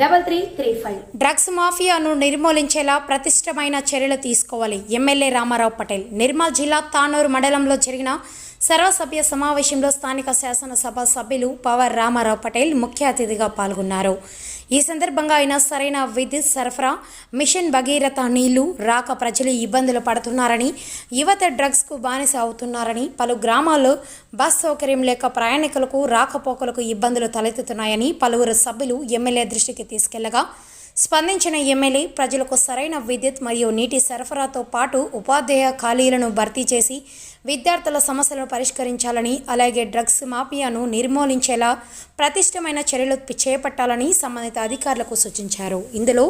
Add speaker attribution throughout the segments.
Speaker 1: double three three five. Drugs మాఫియాను నిర్మూలించేలా ప్రతిష్టమైన చర్యలు తీసుకోవాలి. ఎమ్మెల్యే రామారావు పటేల్. నిర్మల్ జిల్లా తానూరు మండలంలో జరిగిన సర్వసభ్య సమావేశంలో స్థానిక శాసనసభ సభ్యులు పవర్ రామారావు పటేల్ ముఖ్య అతిథిగా పాల్గొన్నారు. ఈ సందర్భంగా ఆయన సరైన విద్యుత్ సరఫరా మిషన్ భగీరథ నీళ్ళు రాక ప్రజలు ఇబ్బందులు పడుతున్నారని యువత డ్రగ్స్కు బానిస అవుతున్నారని పలు గ్రామాల్లో బస్ సౌకర్యం లేక ప్రయాణికులకు రాకపోకలకు ఇబ్బందులు తలెత్తుతున్నాయని పలువురు సభ్యులు ఎమ్మెల్యే దృష్టికి తీసుకెళ్ళగా స్పందించిన ఎమ్మెల్యే ప్రజలకు సరైన విద్యుత్ మరియు నీటి సరఫరాతో పాటు ఉపాధ్యాయ ఖాళీలను భర్తీ చేసి విద్యార్థుల సమస్యలను పరిష్కరించాలని అలాగే డ్రగ్స్ మాఫియాను నిర్మూలించేలా ప్రతిష్టమైన చర్యలు చేపట్టాలని సంబంధిత అధికారులకు సూచించారు. ఇందులో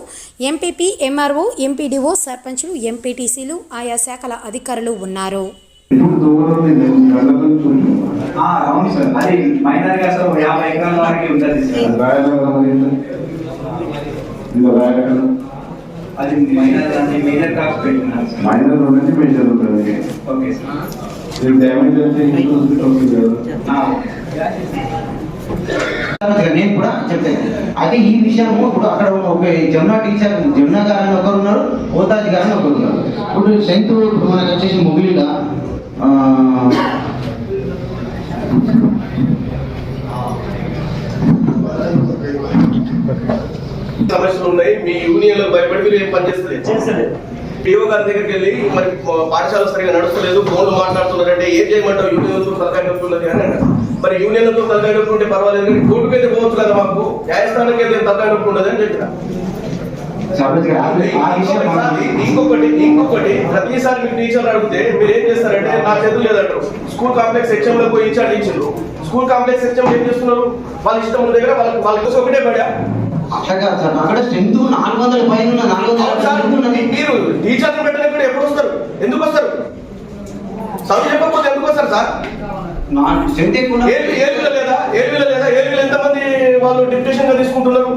Speaker 1: ఎంపీపీ ఎంఆర్ఓ ఎంపీడీఓ సర్పంచులు ఎంపీటీసీలు ఆయా శాఖల అధికారులు ఉన్నారు.
Speaker 2: అవును సార్. అది మైనర్గా సార్ యాభై ఎకరాల వరకు ఉంటుంది
Speaker 3: అది రాయగలరా మరి ఏంటి? ఇది రాయగలరా
Speaker 2: అది మైనర్ అంటే మేజర్ కాస్ట్ పెట్టినారు సార్
Speaker 3: మైనర్ నుంచి మేజర్ ఉంటుంది
Speaker 2: ఓకే సార్
Speaker 3: ఇది డ్యామేజ్ అయితే
Speaker 4: నేను కూడా ఈ విషయము ఇప్పుడు అక్కడ ఒక జమునా టీచర్ జమునా గారు అని ఒకరు ఉన్నారు ఓతాజీ గారు అని ఒకరు ఉన్నారు. ఇప్పుడు స్ట్రెంత్ ఇప్పుడు మనకు వచ్చేసి ముగిలిగా ఆ,
Speaker 5: సమస్యలు ఉన్నాయి. మీ యూనియన్లో భయపడి మీరు ఏం పనిచేస్తలేదు పిఓ గారి దగ్గరికి వెళ్ళి మరి పాఠశాల సరిగా నడుస్తలేదు ఫోన్లు మాట్లాడుతున్నారంటే ఏం చేయమంటావు? యూనియన్లతో తలకాయ నొప్పి ఉన్నది అని అన్నారు. మరి యూనియన్లతో తలకాయ నొప్పి ఉంటే పర్వాలేదు కానీ కోర్టుకు అయితే పోవచ్చు కదా మాకు. న్యాయస్థానానికి అయితే తలకాయ నొప్పి ఉండదు అని చెప్పిన. ఇంకొకటి ఇంకొకటి ఇంకొకటి. ప్రతిసారి మీకు టీచర్లు అడిగితే మీరు ఏం చేస్తారంటే నా చదువు లేదంటారు. స్కూల్ కాంప్లెక్స్ సెక్షన్లో పోయి ఇన్ఛార్జ్ ఇచ్చిండ్రు. స్కూల్ కాంప్లెక్స్ సెక్షన్ ఏం చేస్తున్నారు? వాళ్ళ ఇష్టం ఉన్న దగ్గర వాళ్ళకి వాళ్ళకి కోసం ఒకటే పడా.
Speaker 4: అట్లా కాదు సార్. అక్కడ స్ట్రెంత్ నాలుగు వందల పైన నాలుగు వందల
Speaker 5: మీరు టీచర్లు పెట్టలేకుండా ఎప్పుడు వస్తారు? ఎందుకు వస్తారు? చదువు చెప్పకపోతే ఎందుకు వస్తారు సార్?
Speaker 4: నా స్ట్రెంత్ ఎక్కువ.
Speaker 5: ఏళ్ళు లేదా? ఏళ్ళలో లేదా? ఏళ్ళలో ఎంతమంది వాళ్ళు డిప్యూషన్గా తీసుకుంటున్నారు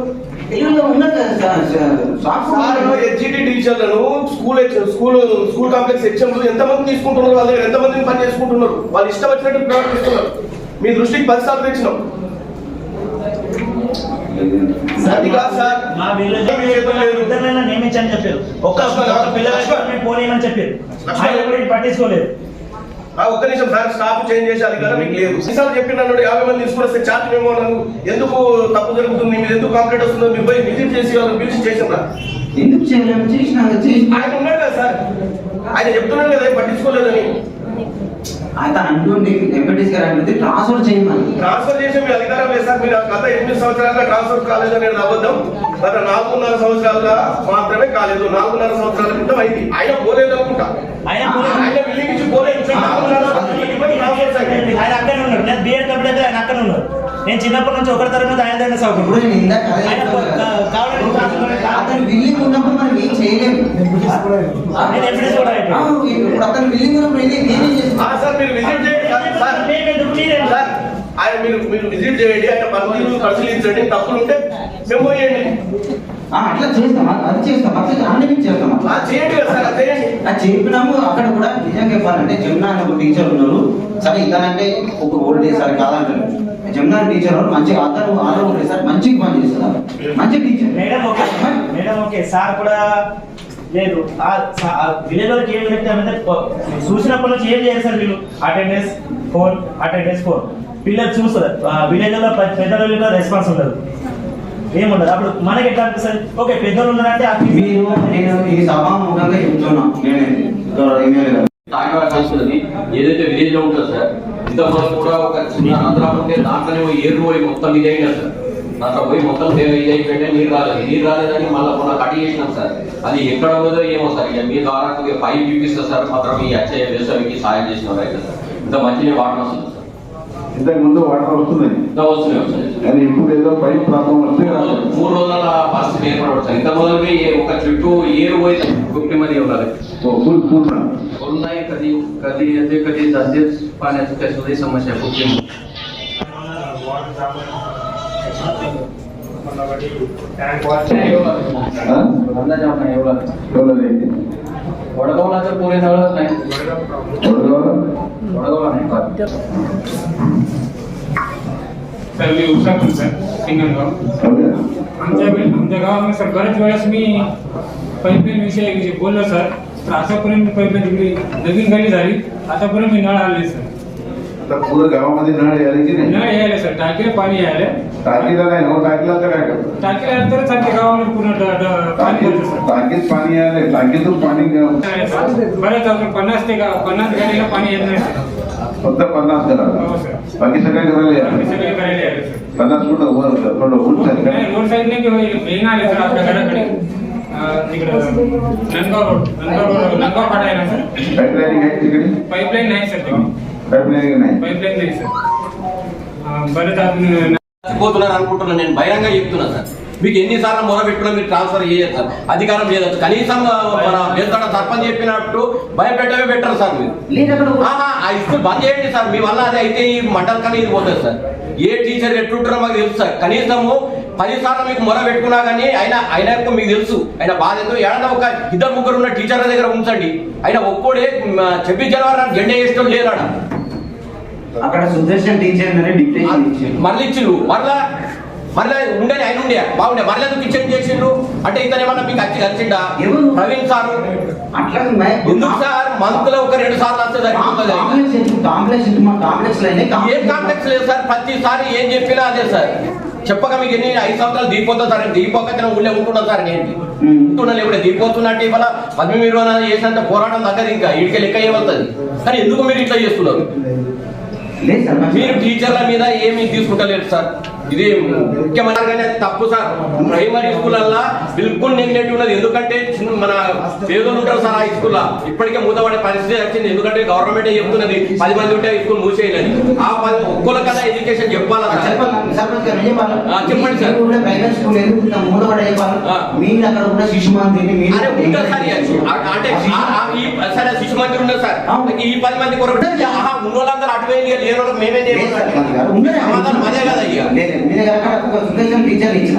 Speaker 5: హెచ్జిటి టీచర్లను స్కూల్ స్కూల్ స్కూల్ కాంప్లెక్స్ హెచ్ఎంలు ఎంతమంది తీసుకుంటున్నారు? వాళ్ళ దగ్గర ఎంతమందిని పని చేసుకుంటున్నారు? వాళ్ళు ఇష్టం వచ్చినట్టు ప్రవర్తిస్తున్నారు. మీ దృష్టికి పది సార్లు తెచ్చినాం.
Speaker 6: మా. ఇద్దరైనా నియమించని చెప్పారు. ఒక్క పిల్లలు పోనీయమని చెప్పారు. ఆయన కూడా పట్టించుకోలేదు.
Speaker 5: ఆ ఒక్క నిమిషం సార్ స్టాఫ్ చేంజ్ చేసే అధికారం మీకు లేదు. ఈసారి చెప్పినాడు యాభై మంది తీసుకుని మేము ఎందుకు తప్పు జరుగుతుంది? మీరు ఎందుకు కంప్లైంట్ వస్తుందో మీరు పోయి విజిట్ చేసి వాళ్ళని పిలిచి చేసినా
Speaker 4: ఎందుకు చేయలేము చేసినా చేసి
Speaker 5: ఆయన ఉన్నాడు కదా సార్. ఆయన చెప్తున్నాడు కదా పట్టించుకోలేదని.
Speaker 4: ఆయన అంటుంది ఎంపీటీస్ గారు అంటుంది ట్రాన్స్ఫర్ చేయమని.
Speaker 5: ట్రాన్స్ఫర్ చేసే మీ అధికారం లేదు మీరు గత ఎనిమిది సంవత్సరాలుగా ట్రాన్స్ఫర్ కాలేదని అబద్ధం. గత నాలుగున్నర సంవత్సరాలుగా మాత్రమే కాలేదు. నాలుగున్నర సంవత్సరాల క్రితం అయింది. ఆయన పోలేదు అనుకుంటా.
Speaker 6: ఆయన పోలేదు. అక్కడే ఉన్నాడు. నేను బిఎడ్ కంప్లీట్ అయితే ఆయన అక్కడే ఉన్నాడు. నేను చిన్నప్పటి నుంచి ఒకటి తరగతి ఆయన దగ్గర ఆయన
Speaker 4: అతని బిల్లింగ్ ఉన్నప్పుడు మనం ఏం చేయలేము. ఇప్పుడు అతని బిల్లింగ్ ఉన్నప్పుడు నేనేం చేస్తాను?
Speaker 5: సార్ మీరు విజిట్ చేయండి. సార్. సార్.
Speaker 6: మేము ఎందుకు మీరేం
Speaker 5: సార్ ఆయన మీరు మీరు విజిట్ చేయండి. ఆయన పనితీరు పరిశీలించండి. తప్పులు ఉంటే మేము పోయండి
Speaker 4: ఆ, అట్లా చేస్తాం. అది- చేస్తాం. అట్లా అన్ని మేము చేస్తాం. అట్లా.
Speaker 5: ఆ, చేయండి కదా సార్ అది చేయండి.
Speaker 4: అది చెప్పినాము. అక్కడ కూడా నిజంగా చెప్పాలంటే జమునా అనే ఒక టీచర్ ఉన్నారు. సరే ఇతనంటే ఒక ఓల్డ్ ఏజ్ సార్ కాదంటారు. జమునా టీచర్ వాళ్ళు మంచిగా అతను ఆరోగ్య సార్. మంచిగా పని చేస్తున్నారు మంచి teacher
Speaker 6: madam okay. Madam okay. Sir కూడా లేదు. విలేజ్ వాళ్ళకి ఏం చెప్తామంటే చూసినప్పటి నుంచి ఏం చేయాలి సార్ వీళ్ళు అటెండెన్స్ ఫోన్ అటెండెన్స్ ఫోన్ పిల్లలు చూస్తారు. విలేజ్లో పె- పెద్దవాళ్ళకి రెస్పాన్స్ ఉండదు. ఏముండదు. అప్పుడు మనకి ఎట్లా అనిపిస్తుంది? ఓకే పెద్దలు ఉన్నారంటే
Speaker 4: మీరు నేను ఈ సభాముఖంగా చెప్తున్నా. నేను
Speaker 7: ఏదైతే విలేజ్లో ఉంటుంది సార్ ఇంతకుముందు కూడా ఒక చిన్న రంధ్రం ఉంటే దాంట్లోనే పోయి ఏరు పోయి మొత్తం ఇది అయినా సార్. దాంట్లో పోయి మొత్తం దే- ఇది అయిపోయింటే నీరు రాలేదు. నీరు రాలేదని మళ్ళీ మొన్న కట్ చేసినాం సార్. అది ఎక్కడ పోదో ఏమో సార్. ఇక మీ ద్వారా పైప్ చూపిస్తారు సార్. మాత్రం ఈ వచ్చే వేసవికి సాయం చేసిన రైతు సార్. ఇంత మంచి వాడడం సార్
Speaker 3: ఇంతకు ముందు వాటర్ వస్తున్నాయి
Speaker 8: ఇంకా వస్తున్నాయి వస్తున్నాయి
Speaker 3: కానీ ఇప్పుడు ఏదో పైప్ ప్రాబ్లం వస్తే రాలేదు.
Speaker 8: మూడు రోజుల పరిస్థితి ఏర్పడవచ్చు ఇంత మొదలుగా ఒక చుట్టూ ఏరు పోయి గుప్పి మధ్య ఉన్నది
Speaker 3: ఓ, फुल पूर्ण
Speaker 8: पूर्ण नाही कधी कधी येते कधी जातेच पाण्याचं काही सुद्धा समस्या खूप
Speaker 3: हा?
Speaker 8: अंदाज आपण एवढा
Speaker 3: ठेवलं नाही
Speaker 8: वडगावला तर पुरे नळच नाही
Speaker 3: वडगावला?
Speaker 9: सर मी उषापूर सर? आमच्या आमच्या गावामध्ये सर बऱ्याच वेळेस मी पाईपलाईन विषयी विषयी बोललो सर. तर आतापर्यंत पाईपलाईन तिकडे नवीन गाडी झाली. आतापर्यंत मी नळ आणले सर.
Speaker 3: आता पुरं गावामध्ये नळ यायला की
Speaker 9: नळ
Speaker 3: नाही
Speaker 9: यायला सर. टाकीला पाणी यायला.
Speaker 3: टाकीला नाही हो टाकीला तर काय करतो?
Speaker 9: टाकीला तरच आमच्या गावामध्ये पूर्ण ड- ड- पाणी येतं सर.
Speaker 3: टाकीत पाणी यायला टाकीतून पाणी
Speaker 9: नाही सर. बऱ्याच पन्नास ते गा- पन्नास गाडीला पाणी येत नाही सर.
Speaker 3: फक्त पन्नास
Speaker 9: हो
Speaker 3: घराला
Speaker 9: सर
Speaker 3: बाकी सगळे घराला
Speaker 9: आम्ही
Speaker 3: यायला
Speaker 9: सगळे करायला यायला सर
Speaker 3: पन्नास कुठं वर थोडं उंच आहे
Speaker 9: नाही
Speaker 3: का?
Speaker 9: रोड साईडने किंवा येणं आले सर आपल्या घराकडे अं, तिकडं नंदगाव रोड नंदगाव रोड नंदगाव फाटा आहे ना सर
Speaker 3: पाईपलाईन आहे तिकडे
Speaker 9: पाईपलाईन नाही सर तिकडे
Speaker 3: पाईपलाईन नाही
Speaker 9: పైప్ లైన్ సార్ బరద
Speaker 8: పోతున్నారు అనుకుంటున్నాను నేను బహిరంగ చెప్తున్నా సార్ మీకు ఎన్నిసార్లు మొర పెట్టుకున్నా మీరు ట్రాన్స్ఫర్ చేయదు సార్. అధికారం చేయదు కనీసం మన వేస్తాడ సర్పంచ్ చెప్పినట్టు భయపెట్టమే బెటర్ సార్ మీరు.
Speaker 4: లేదు
Speaker 8: స్కూల్ బంద్ చేయండి సార్. మీ వల్ల అది అయితే ఈ మండల్ కానీ ఇది పోతుంది సార్. ఏ టీచర్ ఎట్లుంటారో మాకు తెలుసు సార్. కనీసము పది సార్లు మీకు మొర పెట్టుకున్నా కానీ ఆయన ఆయన మీకు తెలుసు. ఆయన బాధ ఎంతో ఏడన్నా ఒక ఇద్దరు ముగ్గురు ఉన్న టీచర్ల దగ్గర ఉంచండి. ఆయన ఒక్కడే చెప్పి జనవరి జెండా వేసుకోవడం లేదాడ
Speaker 4: అక్కడ సుదర్శన్ టీచర్ ఇచ్చిండు
Speaker 8: మరలి మరలా ఉండేది ఆయన ఉండే. బాగుండే. మరలా ఎందుకు ఇచ్చేది చేసిండు అంటే ఇతను ఏమన్నా మీకు వచ్చిండా
Speaker 4: ఎవరు?
Speaker 8: ప్రవీణ్ సార్. ఎందుకు సార్? మంత్లో ఒక రెండు సార్లు వస్తే సరిపోతుంది.
Speaker 4: కాంప్లెక్స్
Speaker 8: ఏం లేదు సార్? ప్రతిసారి ఏం చెప్పినా అదే సార్. చెప్పక మీకు ఎన్ని ఐదు సంవత్సరాలు దిగిపోతా సార్? దిగిపోక ఊళ్ళో ఉంటున్నా సార్ నేను. ఉంటున్నాను ఇప్పుడు దిగిపోతున్నట్టు ఇవాళ పద్మ మీరు చేసినంత పోరాటం తగ్గదు ఇంకా ఇటుక లెక్క ఏమవుతుంది? కానీ ఎందుకు మీరు ఇట్లా చేస్తున్నారు. మీరు టీచర్ల మీద ఏమీ తీసుకుంటలేరు సార్. ఇది ముఖ్యమైన తప్పు సార్. ప్రైమరీ స్కూళ్ళల్లో బిల్కుల్ నెగ్లెక్ట్ ఉన్నది. ఎందుకంటే మన పేదలు ఉంటారు సార్ ఆ స్కూల్లో ఇప్పటికే మూతపడే పరిస్థితి వచ్చింది. ఎందుకంటే గవర్నమెంట్ చెప్తున్నది. పది మంది ఉంటే స్కూల్ మూసేయాలని ఆ పది ఒక్కళ్ళ కదా ఎడ్యుకేషన్ చెప్పాలా చెప్పండి సార్.
Speaker 4: స్కూల్
Speaker 8: అంటే సరే శిశు మందిర్ ఉన్నది సార్. ఈ పది మంది కొరకు అటువైంది లేని వాళ్ళకి మేమేం. సమాధానం అదే కదా ఇక.
Speaker 4: లేదు, మీ దగ్గర అక్కడ ఒక టీచర్ ఇచ్చిన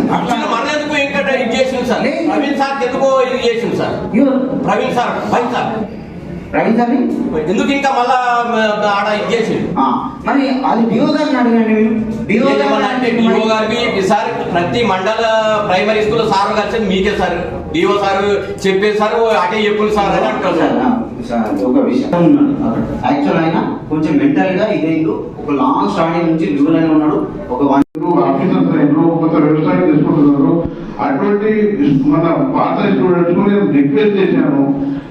Speaker 8: ఇంకా ఇది చేసింది సార్. ప్రవీణ్ సార్ ఎందుకు ఇది చేసింది sir? Praveen sir Praveen
Speaker 4: sir. Praveen
Speaker 8: ఎందుకు ఇంకా మళ్ళా ఆడ ఇది చేసింది
Speaker 4: మరి అది డిఓ గారిని అడగండి మీరు? డిఓ
Speaker 8: ఏమన్నా అంటే డిఓ గారికి ఈసారి ప్రతి మండల ప్రైమరీ స్కూల్ సార్ కలిసి మీకే సార్. డిఓ సార్ చెప్పే సార్ అటే చెప్పులు సార్ అని అంటారు
Speaker 4: సార్, ఒక విషయం ఉన్నాడు. అక్కడ. యాక్చువల్ ఆయన కొంచెం మెంటల్గా ఇదేందో ఒక లాంగ్ స్టార్టింగ్ నుంచి డ్యూల్ అయిన ఉన్నాడు. ఒక వన్
Speaker 3: ఆఫీసర్స్ ఇంట్లో కొంత వ్యవసాయం చేసుకుంటున్నారు అటువంటి మన పాత స్టూడెంట్స్ నేను రిక్వెస్ట్ చేశాను.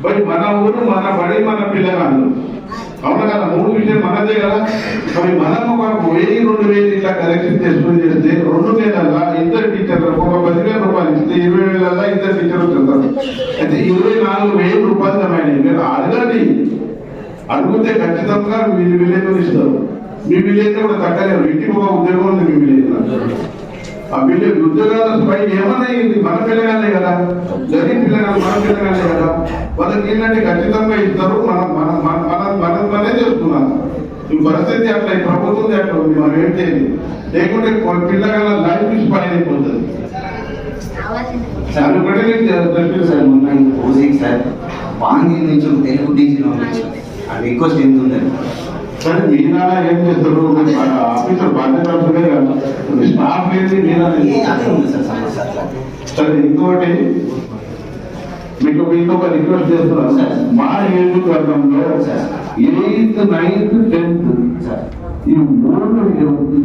Speaker 3: బట్ మన ఊరు మన బడి మన పిల్లగాళ్ళు అవును కదా? మూడు విషయం మనదే కదా? మరి మనం ఒక వెయ్యి రెండు వేలు ఇట్లా కలెక్షన్ చేసుకుని చేస్తే రెండు నెలల్లో ఇద్దరు టీచర్లకు ఒక పదివేల రూపాయలు ఇస్తే ఇరవై వేల ఇద్దరు టీచర్లు చదువుతారు అయితే ఇరవై నాలుగు వేలు రూపాయలు మీరు అడగండి. అడిగితే ఖచ్చితంగా వీళ్ళు విలేజ్ ఇస్తారు మీ విలేజ్ కూడా తగ్గలేరు ఇంటికి ఒక ఉద్యోగం ఉంది మీ విలేజ్ ఆ విలేజ్ ఉద్యోగాల పై ఏమన్నా మన పిల్లగానే కదా. గరీబ్ పిల్లగాలు మన పిల్లగానే కదా. వాళ్ళకి ఏంటంటే ఖచ్చితంగా ఇస్తారు మనం మన మన మన మనం చేస్తున్నాం ఈ పరిస్థితి అట్లా ఈ ప్రభుత్వం అట్లా ఉంది. మనం ఏం చేయాలి. లేకుంటే పిల్లగాల లైఫ్ స్పాయిల్ అయిపోతుంది. అది ఒకటి
Speaker 4: సార్ మొన్న హౌసింగ్ సార్. వాంగి నుంచి తెలుగు టీచర్ ఆ రిక్వెస్ట్ ఎంత ఉందని
Speaker 3: సరే మీనా ఏం చేస్తారు? ఆఫీసర్ బాధ్యత స్టాఫ్ లేదు మీనా
Speaker 4: సార్
Speaker 3: ఇంకోటి మీకు ఇంకొక రిక్వెస్ట్ చేస్తున్నాను మా నియోజకవర్గంలో ఎయిత్ నైన్త్ టెన్త్
Speaker 4: సార్.
Speaker 3: ఈ మూడు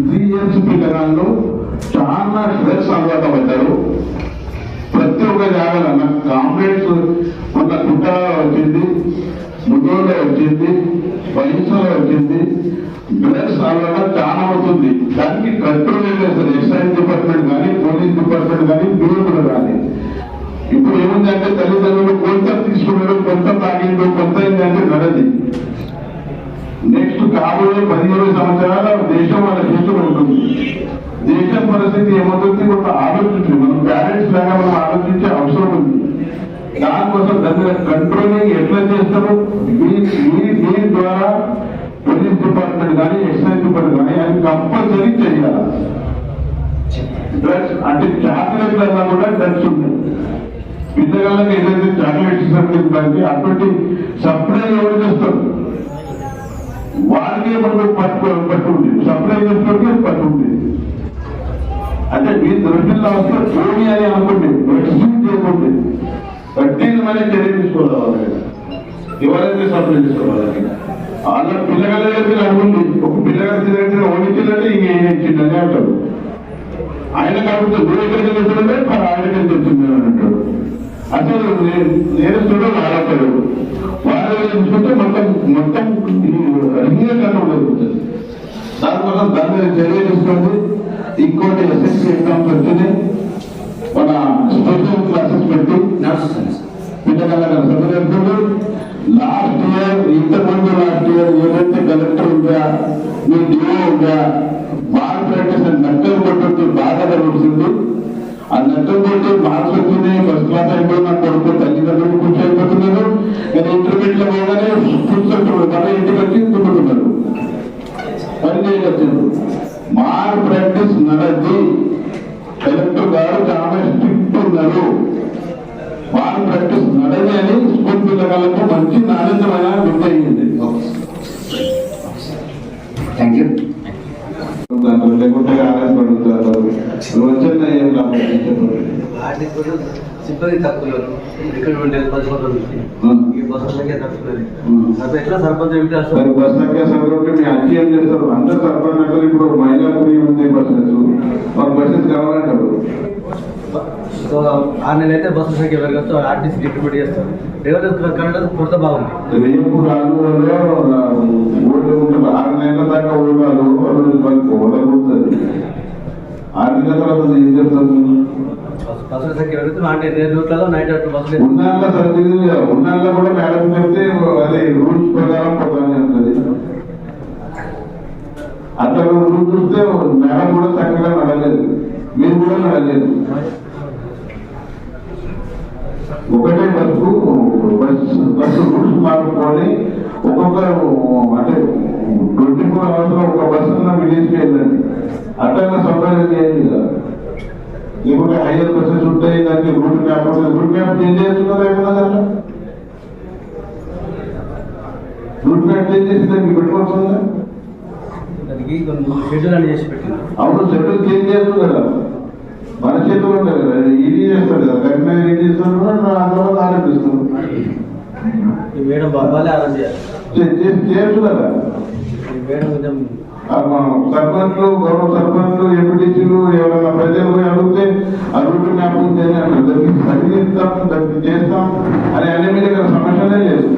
Speaker 3: త్రీ ఇయర్స్ పిల్లగాళ్ళు చాలా స్ట్రెస్ అలవాటు పడ్డారు. ప్రతి ఒక్క జాగాలన్న కాంప్లెక్స్ మన కుట్టాలో వచ్చింది. ముగ్గోలో వచ్చింది వయసులో వచ్చింది డ్రగ్స్ అలవాటు చాలా అవుతుంది. దానికి కంట్రోల్ ఏం లేదు ఎక్సైజ్ డిపార్ట్మెంట్ కానీ పోలీస్ డిపార్ట్మెంట్ కానీ పీఓలు కానీ ఇప్పుడు ఏముందంటే తల్లిదండ్రులు కొంత తీసుకున్నారు కొంత తాగిండు కొంత ఏంటంటే నడది నెక్స్ట్ కాబోయే పదిహేను సంవత్సరాల దేశం వాళ్ళ చేస్తూ ఉంటుంది. దేశం పరిస్థితి ఏమవుతుంది? కొంత ఆలోచించి మనం పేరెంట్స్ లాగా మనం ఆలోచించే దానికోసం దాని కంట్రోలింగ్ ఎట్లా చేస్తారు మీ- మీ- మీ ద్వారా పోలీస్ డిపార్ట్మెంట్ కానీ ఎక్సైజ్ డిపార్ట్మెంట్ కానీ అది కంపల్సరీ చేయాలి. డ్రగ్స్ అంటే చాక్లెట్ అన్నా కూడా డ్రగ్స్ ఉన్నాయి పిల్లగాళ్ళకి ఏదైతే చాక్లెట్స్ ఇస్తుంది అటువంటి సప్లై ఎవరు చేస్తారు? వాళ్ళకే మనకు పట్టు పట్టు సప్లై చేస్తే పట్టు అంటే మీ దృష్టిలో వస్తే భూమి అని అనుకోండి రిసీవ్ చేయకండి కఠినమైన చర్య తీసుకోవాలి ఎవరైతే సప్లై చేసుకోవాలి వాళ్ళ పిల్లగాళ్ళ దగ్గర అనుకుంది ఒక పిల్లగారి దగ్గర ఓడించిందంటే ఇంకేం ఇచ్చిందని అంటాడు. ఆయన కాబట్టి నువ్వు ఎక్కడికి వెళ్తుంటే ఆయనకి తెచ్చింది అని అంటాడు. అసలు నే- నేరస్తుడు ఆడతాడు వాళ్ళు చూసుకుంటే మొత్తం మొత్తం రంగీకరణ జరుగుతుంది దానికోసం దాని మీద చర్య తీసుకోండి. ఇంకోటి ఎస్ఎస్సీ ఎగ్జామ్స్ వచ్చినాయి మన స్పెషల్ క్లాసెస్ పెట్టి
Speaker 4: నడుస్తుంది. సార్
Speaker 3: పిల్లల లాస్ట్ ఇయర్ ఇంతకుముందు లాస్ట్ ఇయర్ ఏదైతే కలెక్టర్ ఉందా మీ డిఓ ఉందా బాల్ ప్రాక్టీస్ నక్కలు కొట్టి బాగా జరుగుతుంది ఆ నక్కలు కొట్టి మార్క్స్ వచ్చింది ఫస్ట్ క్లాస్ అయిపోయి నా కొడుకు తల్లిదండ్రులు కూర్చో అయిపోతున్నారు కానీ ఇంటర్మీడియట్లో పోగానే కూర్చొచ్చుడు మళ్ళీ ఇంటికి వచ్చి దుబ్బుతున్నారు పని చేయగలుగుతుంది మార్ ప్రాక్టీస్ నడద్ది కలెక్టర్ గారు చాలా స్ట్రిక్ట్ ఉన్నారు. వాళ్ళ ప్రాక్టీస్ నడని అని స్కూల్ పిల్లగాళ్ళకు మంచి నాణ్యతమైన విద్య అయ్యింది
Speaker 4: థ్యాంక్ యూ
Speaker 3: దాంట్లో లేకుంటే ఆర్ఎస్ పడుతున్నారు రోజున ఏం లాభం చెప్పండి
Speaker 10: ఆర్థిక కూడా సిబ్బంది తక్కువ ఇక్కడ
Speaker 3: మరి బస్ సంఖ్య సభలోకి మీ అన్ని ఏం చేస్తారు? అందరు సర్పంచ్ అంటారు ఇప్పుడు మహిళా ఫ్రీ ఉంది బస్సెస్ మాకు బస్సెస్ కావాలంటారు.
Speaker 10: సో నెలలు అయితే బస్సు సంఖ్య పెరగచ్చు ఆర్టీసీ డిస్ట్రిబ్యూట్ చేస్తారు. రేవంత్ కన్నడ కొరత బాగుంది.
Speaker 3: రేపు రాను ఓట్లు ఉంటారు ఆరు నెలల దాకా ఓడాలు వాళ్ళకి ఓడబోతుంది ఆరు నెలల తర్వాత ఏం చేస్తారు
Speaker 10: బస్సు- బస్సుల సంఖ్య పెరుగుతుంది అంటే నేను రూట్లలో నైట్ అవుట్ బస్సులు వేస్తారు.
Speaker 3: ఉన్నాళ్ళ సర్వీస్ ఉన్నాళ్ళ కూడా మేడం చెప్తే అదే రూల్స్ ప్రకారం పోతానే ఉంటుంది. అట్లా రూల్ చూస్తే మేడం కూడా చక్కగా నడలేదు మీరు కూడా నడలేదు ఒకటే బస్సు బస్ బస్సు రూల్స్ మార్చుకొని ఒక్కొక్క అంటే ట్వంటీ ఫోర్ అవర్స్లో ఒక బస్సు విలేజ్కి వెళ్ళండి అట్లా సౌకర్యం చేయండి కదా. లేకుంటే హైయర్ బస్సెస్ ఉంటాయి దానికి రూట్ మ్యాప్ ఉంటుంది. రూట్ మ్యాప్ చేంజ్ చేయొచ్చు కదా ఏమన్నా దాంట్లో? రూట్ మ్యాప్ చేంజ్ చేసి దానికి కదా
Speaker 10: పెట్టింది.
Speaker 3: అవును షెడ్యూల్ చేంజ్ చేయొచ్చు కదా. మన చేతులు ఉంటుంది కదా. ఇది చేస్తాడు కదా. కరీంనగర్ చేస్తాడు ఆంధ్రప్రదేశ్ ఆలోచిస్తాడు
Speaker 10: ఈ మేడం చేయాలి. మేడం కొంచెం
Speaker 3: సర్పంచ్లు గౌరవ సర్పంచ్లు ఎంపీటీసీలు ఎవరైనా ప్రజలు పోయి అడిగితే ఆ రూట్ మ్యాప్ ఉంది అని అంటారు దానికి సరిదిద్దాం దానికి చేస్తాం. అని అన్ని మీద ఇక్కడ సమస్యనే లేదు.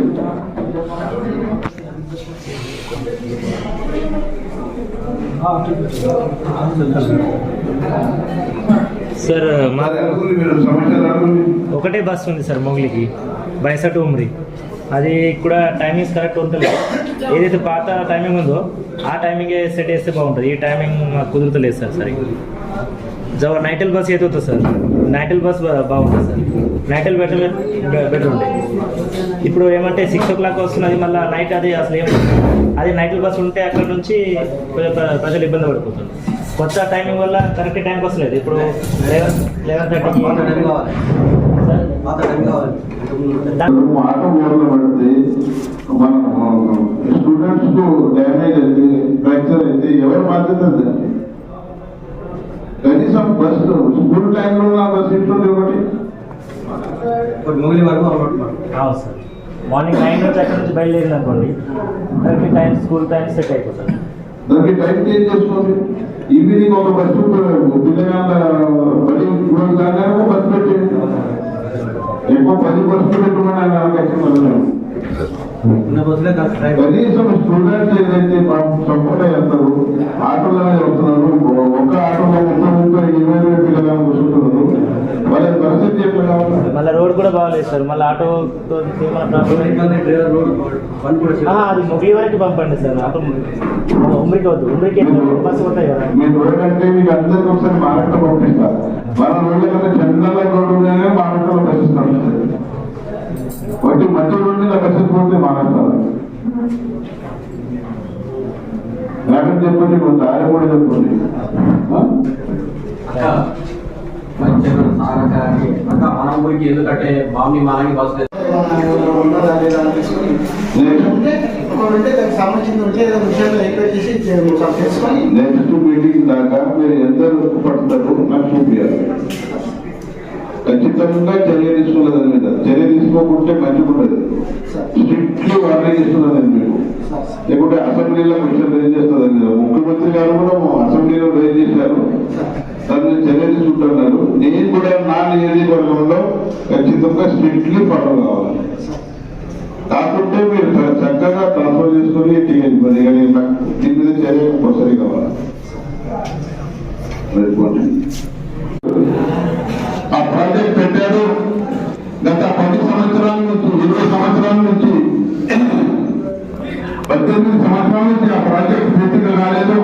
Speaker 11: సార్ ఒకటే బస్ ఉంది సార్ మొగిలికి. బైసట్ ఉమ్రి. అది కూడా టైమింగ్స్ కరెక్ట్ ఉంటలేదు. ఏదైతే పాత టైమింగ్ ఉందో ఆ టైమింగే సెట్ చేస్తే బాగుంటుంది. ఈ టైమింగ్ మాకు కుదురుతలేదు సార్ సరిగ్గా. జవ నైటల్ బస్ ఏదవుతుంది సార్? నైటల్ బస్ బాగుంటుంది sir. Night halt better better ఉండే ఇప్పుడు ఏమంటే సిక్స్ ఓ క్లాక్ వస్తున్నది మళ్ళీ నైట్ అది అసలు ఏం అది నైటల్ బస్ ఉంటే అక్కడ నుంచి కొంచెం ప్ర- ప్రజలు ఇబ్బంది పడిపోతుంది కొత్త టైమింగ్ వల్ల కరెక్ట్ టైంకి వస్తలేదు. ఇప్పుడు లెవెన్ లెవెన్
Speaker 10: పాత టైం
Speaker 3: మన స్టూడెంట్స్కు డ్యామేజ్ అయితే ఫ్రాక్చర్ అయితే ఎవరు బాధ్యత కనీసం బస్ స్కూల్ టైంలో నా బస్సు ఇట్లుంది ఒకటి
Speaker 10: ఇప్పుడు వరకు
Speaker 11: అవును సార్ మార్నింగ్ నైన్ నుంచి అక్కడ నుంచి బయలుదేరింది అనుకోండి దానికి టైం స్కూల్ టైం సెట్ అయిపోతుంది
Speaker 3: దానికి టైం చేంజ్ చేసుకోండి ఈవినింగ్ ఒక బస్సు పిల్లగాళ్ళ బడి ఒక బస్సు పెట్టేయండి ఎక్కువ పది బస్సులు
Speaker 10: బస్సులే కరెక్ట్ టైం
Speaker 3: కనీసం స్టూడెంట్స్ ఏదైతే సపోర్ట్ చేస్తారు ఆటోలోనే వస్తున్నారు. ఒక ఆటోలో మొత్తం ముప్పై ఇరవై వేల పిల్లలు కూర్చుంటున్నారు.
Speaker 11: మళ్ళీ రోడ్ కూడా బాగాలేదు సార్. మళ్ళీ ఆటో ఏమైనా ప్రాబ్లం
Speaker 10: ఇబ్బంది డ్రైవర్ రోడ్ బండ్ కూడా
Speaker 11: ఆ, అది ముగి వరకు పంపండి సార్. అటు ఉమ్రికి వద్దు. ఉమ్రికి బస్సు ఉంటాయి కదా.
Speaker 3: మీరు రోడ్డంటే మీకు అందరికీ ఒకసారి మహారాష్ట్ర పంపిస్తారు. మన రోడ్ల కన్నా ఒకటి రోడ్డు మీద పరిస్థితి పోతే మహారాష్ట్ర లేకపోతే చెప్పండి కొంత ఆయన కూడా చెప్పండి.
Speaker 8: సాగకానికి మన ఊరికి ఎందుకంటే మామూలు మనకి బస్సు లేదు.
Speaker 3: నెక్స్ట్ మీటింగ్ దాకా మీరు ఎంత పడతారు నాకు చూపించాలి ఖచ్చితంగా చర్య తీసుకున్నది దాని మీద. చర్య తీసుకోకుంటే మంచిగా ఉండదు. స్ట్రిక్ట్లీ వార్నింగ్ ఇస్తున్నది మీకు లేకుంటే అసెంబ్లీలో క్వశ్చన్ రేజ్ చేస్తుంది కదా ముఖ్యమంత్రి గారు కూడా అసెంబ్లీలో రేజ్ చేశారు. దాని చర్యలు చర్య నేను కూడా నా నియోజకవర్గంలో ఖచ్చితంగా స్ట్రిక్ట్లీ ఫాలో కావాలి. కాకుంటే మీరు చక్కగా ట్రాన్స్ఫర్ చేసుకుని టీఎన్ పది కానీ నాకు దీని మీద చర్య కంపల్సరీ కావాలి. ఆ ప్రాజెక్ట్ పెట్టారు. గత పది సంవత్సరాల నుంచి ఇరవై సంవత్సరాల నుంచి పద్దెనిమిది సంవత్సరాల నుంచి ఆ ప్రాజెక్ట్ పూర్తిగా కాలేదు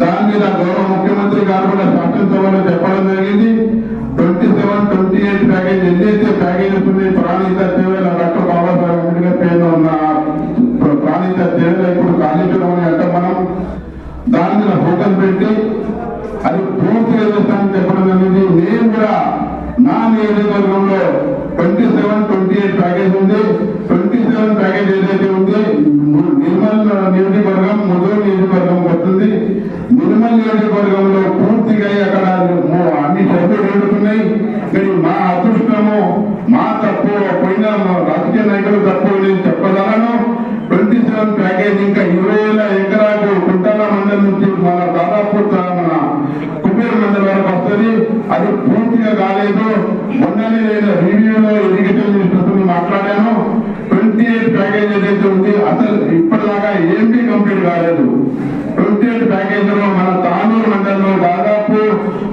Speaker 3: దాని మీద గౌరవ ముఖ్యమంత్రి గారు కూడా శాసనసభలో చెప్పడం జరిగింది. Twenty seven twenty eight package ఎన్నైతే ప్యాకేజెస్ ఉన్నాయి ప్రాణిత సేవలు డాక్టర్ బాబాసాహెబ్ అంబేద్కర్ పేరు ఉన్న ప్రాణిత సేవలు ఇప్పుడు కాళేశ్వరం అని అంటే మనం. దాని మీద ఫోకస్ పెట్టి అది పూర్తిగా చేస్తానని చెప్పడం అనేది నేను కూడా నా నియోజకవర్గంలో twenty seven twenty eight package ఉంది. ట్వంటీ సెవెన్ ప్యాకేజ్ ఏదైతే ఉంది నిర్మల్ నియోజకవర్గం ముదూరు నియోజకవర్గం వస్తుంది. నిర్మల్ నియోజకవర్గంలో పూర్తిగా అక్కడ అన్ని సభ్యులు జరుగుతున్నాయి కానీ మా అదృష్టము మా తప్పు పోయిన రాజకీయ నాయకులు తప్పు నేను చెప్పగలను. ట్వంటీ సెవెన్ ప్యాకేజ్ ఇంకా ఇరవై వేల ఎకరాలు కుంటాల మండలం నుంచి మన దాదాపు తా- మన కుబేర్ మండలం వరకు వస్తుంది అది పూర్తిగా కాలేదు. మొన్ననే నేను రివ్యూలో ఇరిగేషన్ మినిస్టర్తో మాట్లాడాను. ట్వంటీ ఎయిట్ ప్యాకేజ్ ఏదైతే ఉంది. అసలు ఇప్పటిదాకా ఏమీ కంప్లీట్ కాలేదు ట్వంటీ ఎయిట్ ప్యాకేజ్లో మన తానూరు మండలంలో దాదాపు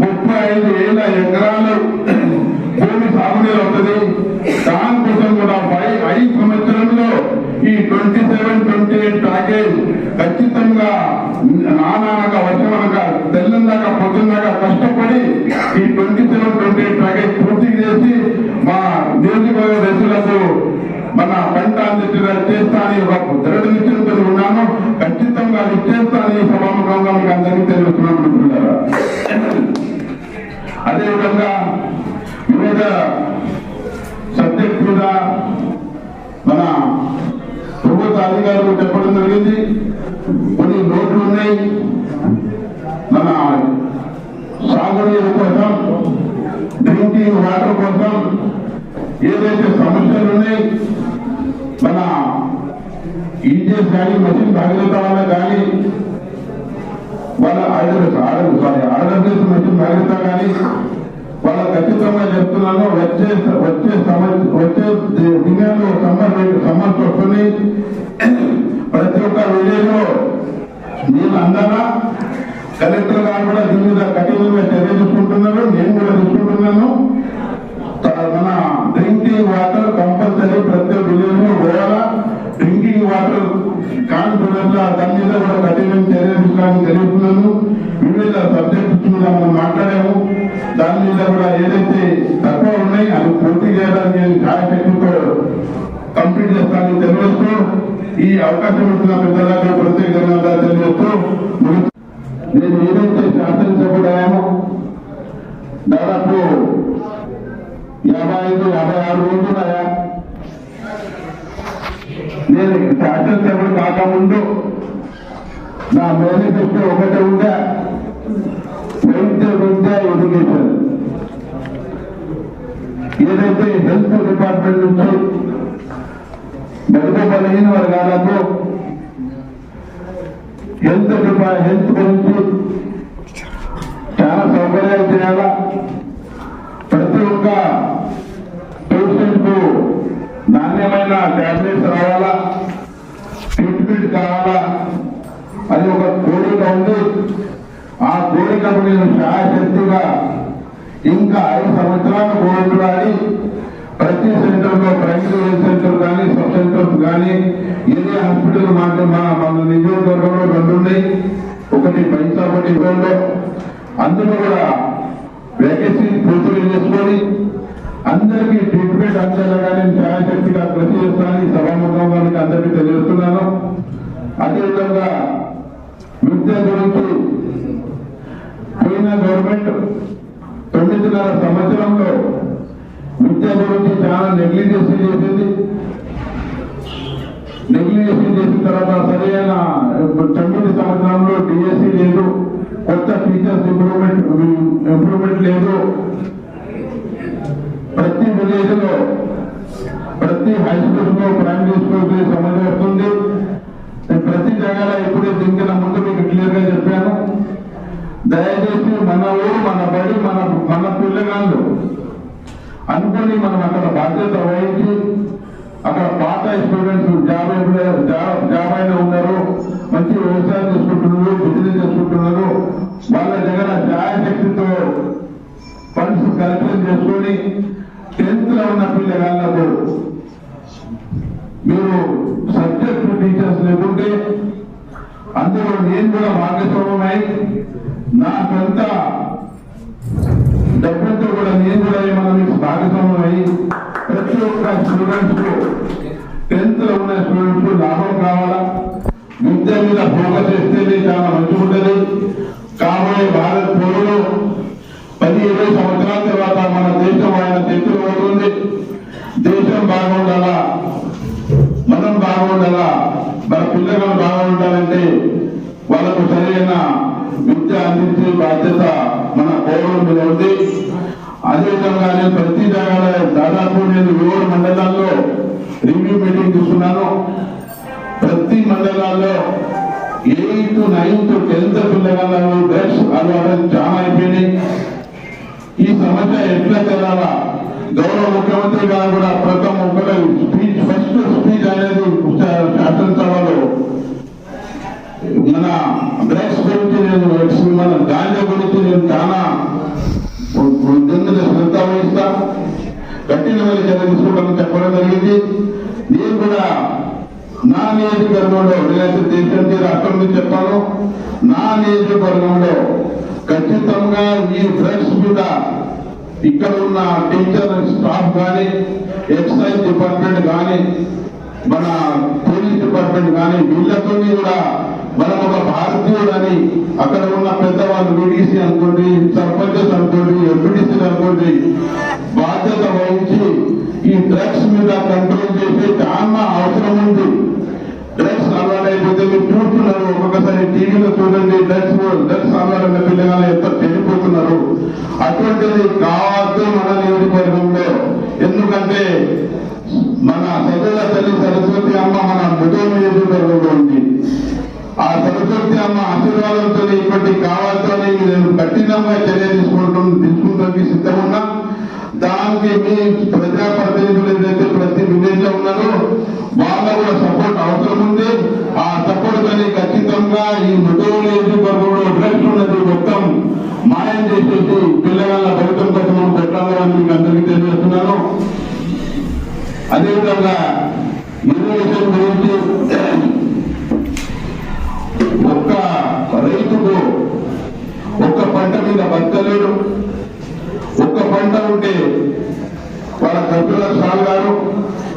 Speaker 3: ముప్పై ఐదు వేల ఎకరాలు భూమి సాగునీరు వస్తుంది దానికోసం కూడా పై ఐదు సంవత్సరంలో ఈ twenty seven twenty eight package ఖచ్చితంగా నానాక వర్షమనక తెల్లందాక పొద్దున్నాక కష్టపడి ఈ twenty seven twenty eight package పూర్తి చేసి మా నియోజకవర్గ రైతులకు మన పంట చేస్తానని ఒక దృఢ నిశ్చయంతో ఉన్నాను ఖచ్చితంగా అది చేస్తానని సభాముఖంగా మీకు అందరికీ తెలుస్తున్నాను కానీ మెషిన్ భగీరథ వల్ల కానీ వాళ్ళ ఆర్డర్ ఆర్డర్ సారీ ఆర్డర్ చేసిన మెషిన్ కానీ వాళ్ళ ఖచ్చితంగా చెప్తున్నాను వచ్చే కాన్ఫిడెన్స్ దాని మీద కూడా కఠినం చర్య తీసుకోవాలని వివిధ సబ్జెక్ట్స్ మీద మనం మాట్లాడాము. దాని మీద కూడా ఏదైతే తక్కువ ఉన్నాయి అది పూర్తి చేయడానికి నేను శాయశక్తితో కంప్లీట్ చేస్తానని తెలియజేస్తూ ఈ అవకాశం ఇచ్చిన పెద్దలకు ప్రత్యేక ధన్యవాదాలు తెలియజేస్తూ నేను ఏదైతే శాసనసభ్యుడామో దాదాపు యాభై ఐదు యాభై ఆరు రోజులు నేను శాసనసభ్యుడు కాకముందు నా మేనిఫెస్టో ఒకటే ఉందా హెల్త్ విద్యా ఎడ్యుకేషన్. ఏదైతే హెల్త్ డిపార్ట్మెంట్ నుంచి బడుగు బలహీన వర్గాలకు హెల్త్ హెల్త్ గురించి చాలా సౌకర్యాలు చేయాలా. ప్రతి ఒక్క పేషెంట్కు నాణ్యమైన టాబ్లెట్స్ రావాలా? కావాలా అది ఒక కోరిక ఉంది. ఆ కోరికను నేను శాశక్తిగా ఇంకా ఐదు సంవత్సరాలు పోరాడి ప్రతి సెంటర్లో ప్రైవేట్ సెంటర్ కానీ సబ్ సెంటర్స్ కానీ ఏరియా హాస్పిటల్ మాట మన నియోజకవర్గంలో రెండు ఉన్నాయి. ఒకటి పైసాపటి లో అందులో కూడా వేకెన్సీ పూర్తి చేసుకొని అందరికీ ట్రీట్మెంట్ అందేలాగానే శాశక్తిగా కృషి చేస్తానని సభాముఖం వారికి అందరికీ తెలియజేస్తున్నాను. అదేవిధంగా విద్య గురించి పోయిన గవర్నమెంట్ తొమ్మిదిన్నర సంవత్సరంలో విద్య గురించి చాలా నెగ్లిజెన్సీ చేసింది. నెగ్లిజెన్సీ చేసిన తర్వాత సరైన తొమ్మిది సంవత్సరంలో డిఎస్సి లేదు. కొత్త టీచర్స్ ఇంప్రూవ్మెంట్ ఇంప్రూవ్మెంట్ లేదు. ప్రతి విలేజ్లో ప్రతి హై స్కూల్ ప్రైమరీ స్కూల్కి వస్తుంది. నేను ప్రతి జగాలో ఎప్పుడే దింకిన ముందు మీకు క్లియర్గా చెప్పాను. దయచేసి మన ఊరు మన బడి మన మన పిల్లగాళ్ళు అనుకుని మనం అక్కడ బాధ్యత వహించి అక్కడ పాత స్టూడెంట్స్ జాబ్ జాబ్ జాబ్ అయిన ఉన్నారు మంచి వ్యవసాయం చేసుకుంటున్నారు బిజినెస్ చేసుకుంటున్నారు వాళ్ళ దగ్గర జాయశక్తితో ఫండ్స్ కలెక్షన్ చేసుకొని టెన్త్లో ఉన్న పిల్లగాళ్ళకు మీరు సబ్జెక్ట్ టీచర్స్ లేకుంటే అందులో నేను కూడా భాగస్వామ్యమై నా సొంత డబ్బులతో కూడా నేను కూడా ఏమన్నా మీకు భాగస్వామ్యమై ప్రతి ఒక్క స్టూడెంట్స్కు టెన్త్లో ఉన్న స్టూడెంట్స్ లాభం కావాలా? విద్య మీద ఫోకస్ చేస్తేనే చాలా మంచిగా ఉంటుంది కాబోయే భారత పౌరులు పది ఇరవై సంవత్సరాల తర్వాత మన దేశం ఆయన చేతులు అవుతుంది దేశం బాగుండాలా మనం బాగుండాలా మన పిల్లలు బాగుండాలంటే వాళ్ళకు సరైన విద్య అందించే బాధ్యత మన పౌరుల ఉంది అదేవిధంగా ప్రతి దాదాపు నేను ఏడు మండలాల్లో రివ్యూ మీటింగ్ చూస్తున్నాను. ప్రతి మండలాల్లో ఎయిత్ నైన్త్ టెన్త్ పిల్లగాళ్ళు డ్రగ్స్ అలవాటు చాలా అయిపోయినాయి. ఈ సమస్య ఎట్లా తెలాలా గౌరవ ముఖ్యమంత్రి గారు కూడా ప్రథమ ఒక్కరు స్పీచ్ ఫస్ట్ స్పీచ్ అనేది శాసనసభలో మన డ్రగ్స్ గురించి నేను మన గాంజా గురించి నేను చాలా కఠినమైన చర్య చెప్పడం జరిగింది. నేను కూడా నా నియోజకవర్గంలో నేనైతే దేశానికి రాష్ట్రం నుంచి చెప్పాను. నా నియోజకవర్గంలో ఖచ్చితంగా ఈ డ్రగ్స్ మీద ఇక్కడ ఉన్న టీచర్ స్టాఫ్ కానీ ఎక్సైజ్ డిపార్ట్మెంట్ కానీ మన పోలీస్ డిపార్ట్మెంట్ కానీ వీళ్ళతో కూడా మనం ఒక భారతీయుడని అక్కడ ఉన్న పెద్దవాళ్ళు బీడీసీ అనుకోండి సర్పంచెస్ అనుకోండి ఎంపీటీసీ అనుకోండి బాధ్యత వహించి ఈ డ్రగ్స్ మీద కంట్రోల్ చేసే చాలా అవసరం ఉంది. డ్రగ్స్ అలవాటు మీరు చూస్తున్నారు ఒక్కొక్కసారి టీవీలో చూడండి డ్రగ్స్ డ్రగ్స్ అలవాటు పిల్లగానే ఎంత చెడిపోతున్నారు. అటువంటిది కావద్దు మన నియోజకవర్గంలో ఎందుకంటే మన సదల తల్లి సరస్వతి అమ్మ మన మృదో నియోజకవర్గంలో ఉంది. ఆ సరస్వతి అమ్మ ఆశీర్వాదంతో ఇప్పటి కావాలతో నేను కఠినంగా చర్య తీసుకుంటాం తీసుకుంటానికి సిద్ధమున్నా దానికి మీ ప్రజాప్రతినిధులు ఏదైతే ప్రతి విలేజ్లో ఉన్నారో వాళ్ళ కూడా సపోర్ట్ అవసరం ఉంది. ఆ సపోర్ట్ కానీ ఖచ్చితంగా ఈ మృదో నియోజకవర్గంలో డ్రగ్స్ ఉన్నది మొత్తం మాయం చేసేసి పిల్లగాళ్ళ ఫలితం కోసం మనం పెట్టాలని మీకు అందరికీ తెలియజేస్తున్నాను. అదేవిధంగా ఇరిగేషన్ గురించి ఒక్క రైతుకు ఒక్క పంట మీద బతకలేడు. ఒక్క పంట ఉంటే వాళ్ళ కంప్యూటర్ సాల్ గారు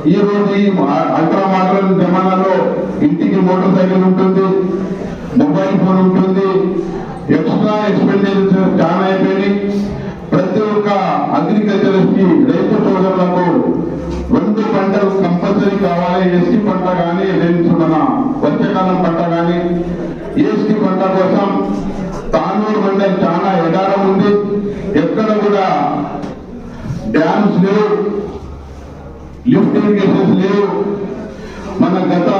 Speaker 3: ఈ రోజు ఈ అల్ట్రా మోడర్న్ జమానాలో ఇంటికి మోటార్ సైకిల్ ఉంటుంది మొబైల్ ఫోన్ ఉంటుంది ఎక్స్ట్రా ఎక్స్పెండిచర్ చాలా అయిపోయినాయి. ప్రతి ఒక్క అగ్రికల్చర్కి రైతు సోదరులకు రెండు పంటలు కంపల్సరీ కావాలి. ఎస్టీ పంట కానీ రెండు మన వర్షాకాలం పంట కానీ ఎస్టీ పంట కోసం తానూరు మండలి చాలా ఎడారం డ్యామ్స్ లేవు లిఫ్ట్ ఇరిగేషన్స్ లేవు. మన గత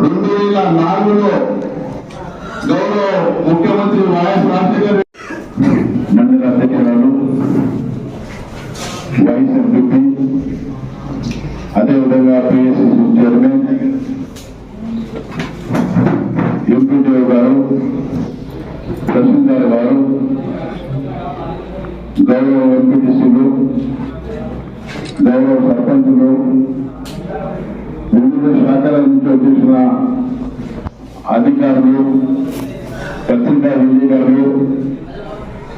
Speaker 3: రెండు వేల నాలుగులో గౌరవ ముఖ్యమంత్రి వైఎస్ రాజశేఖర్ నన్ను అధ్యక్షురాలు వైస్ ఎంపీ అదేవిధంగా పిఎస్సి చైర్మన్ ఎంపీడీఓ గారు తహసీల్దార్ గారు గౌరవ ఎంపీటీసీలు గౌరవ సర్పంచులు వివిధ శాఖల నుంచి వచ్చేసిన అధికారులు పత్రికా విజయగారు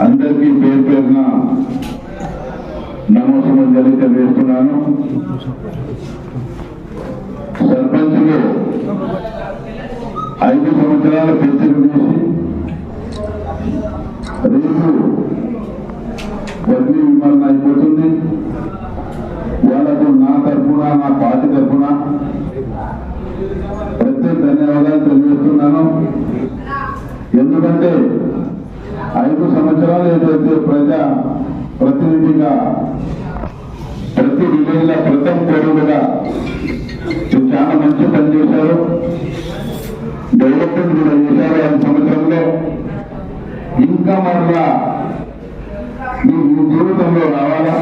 Speaker 3: అందరికీ పేరు పేరున నమస్కారం తెలియజేస్తున్నాను. సర్పంచులు ఐదు సంవత్సరాల పెన్షన్ రేపు బదిలీ విమరణ అయిపోతుంది. వాళ్ళకు నా తరఫున నా పార్టీ తరఫున ప్రత్యేక ధన్యవాదాలు తెలియజేస్తున్నాను. ఎందుకంటే ఐదు సంవత్సరాలు ఏదైతే ప్రజా ప్రతినిధిగా ప్రతి విలేజ్ల ప్రథమ పౌరుడుగా చాలా మంచి పని చేశారు. డెవలప్మెంట్ కూడా చేశారు ఐదు సంవత్సరంలో. ఇంకా మరలా మీ మీ జీవితంలో రావాలా?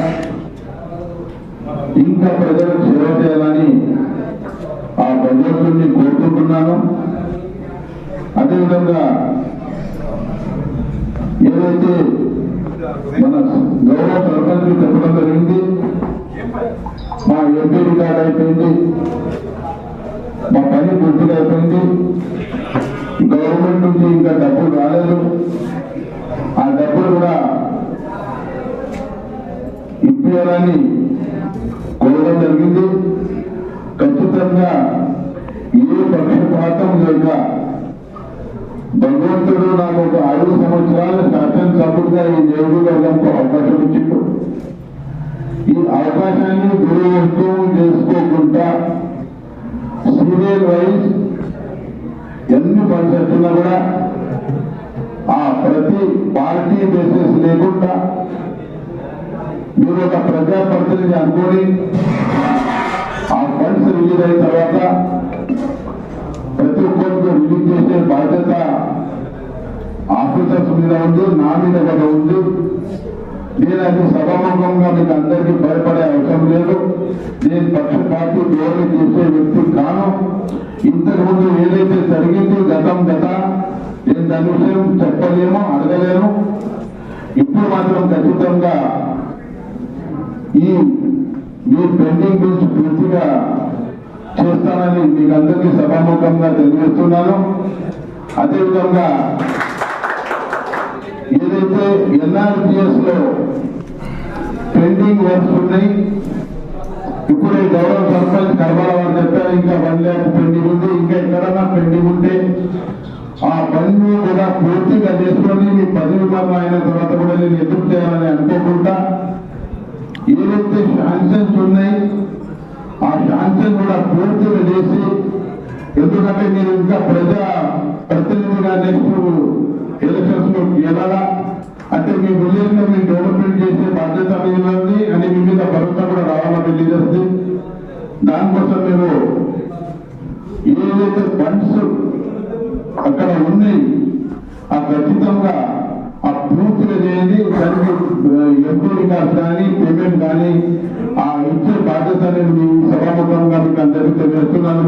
Speaker 3: ఇంకా ప్రజలకు సేవ చేయాలని ఆ భగవంతుడిని కోరుకుంటున్నాను. అదేవిధంగా ఏదైతే మన గౌరవ సర్పంచ్ చెప్పడం జరిగింది మా ఎంపీ రికార్డ్ అయిపోయింది మా పని పూర్తిగా అయిపోయింది. గవర్నమెంట్ నుంచి ఇంకా డబ్బులు రాలేదు. ఆ డబ్బులు కూడా ఇప్పించాలని కోరడం జరిగింది. ఖచ్చితంగా ఏ పక్షపాతం లేక భగవంతుడు నాకు ఒక ఐదు సంవత్సరాల శాసనసభ్యుడిగా ఈ నియోజకవర్గంకు అవకాశం ఇచ్చిండు. ఈ అవకాశాన్ని దుర్వినియోగం చేసుకోకుండా సీరియల్ వైజ్ ఎన్ని పనిచేస్తున్నా కూడా ఆ ప్రతి పార్టీ బేసిస్ లేకుండా మీరు ఒక ప్రజాప్రతినిధి అనుకొని ఆ ఫండ్స్ రిలీజ్ అయిన తర్వాత ప్రతి ఒక్కరికి రిలీజ్ చేసే బాధ్యత ఆఫీసర్స్ మీద ఉంది నా మీద కూడా ఉంది. నేను అది సభాముఖంగా మీకు అందరికీ భయపడే అవసరం లేదు. నేను పక్షపాతి ధోరణి చేసే వ్యక్తి కాను. ఇంతకుముందు ఏదైతే జరిగింది గతం గత నేను దాని విషయం చెప్పలేము అడగలేను. ఇప్పుడు మాత్రం ఖచ్చితంగా ఈ మీ పెండింగ్ బిల్స్ పూర్తిగా చేస్తానని మీకు అందరికీ సభాముఖంగా తెలియజేస్తున్నాను. అదేవిధంగా ఏదైతే ఎన్ఆర్పిఎస్లో పెండింగ్ వర్క్స్ ఉన్నాయి ఇప్పుడే గౌరవ సర్పంచ్ కర్మాల చెప్పారు ఇంకా వన్ ల్యాక్ పెండింగ్ ఉంది ఇంకా ఎక్కడన్నా పెండింగ్ ఉంటే ఆ పని కూడా పూర్తిగా చేసుకొని మీ పది విభాగం అయిన తర్వాత కూడా నేను ఎదురు చేయాలని అనుకోకుండా ఏదైతే శాంక్షన్స్ ఉన్నాయి ఆ శాంక్షన్ కూడా పూర్తిగా చేసి ఎందుకంటే మీరు ఇంకా ప్రజా ప్రతినిధిగా నెక్స్ట్ ఎలక్షన్స్లో గెలాలా అంటే మీ విలేజ్ మీ మీరు డెవలప్మెంట్ చేసే బాధ్యత మీద అని మీ మీద భరోసా కూడా రావాలా తెలియజేస్తుంది దానికోసం మేము ఏదైతే ఫండ్స్ అక్కడ ఉన్నాయి ఆ ఖచ్చితంగా ఆ పూర్తిగా చేయండి దానికి ఎంపీ రికార్డ్స్ కానీ పేమెంట్ కానీ ఆ ఇచ్చే బాధ్యత అనేది సభాముఖంగా మీకు అందరికీ తెలియజేస్తున్నాను.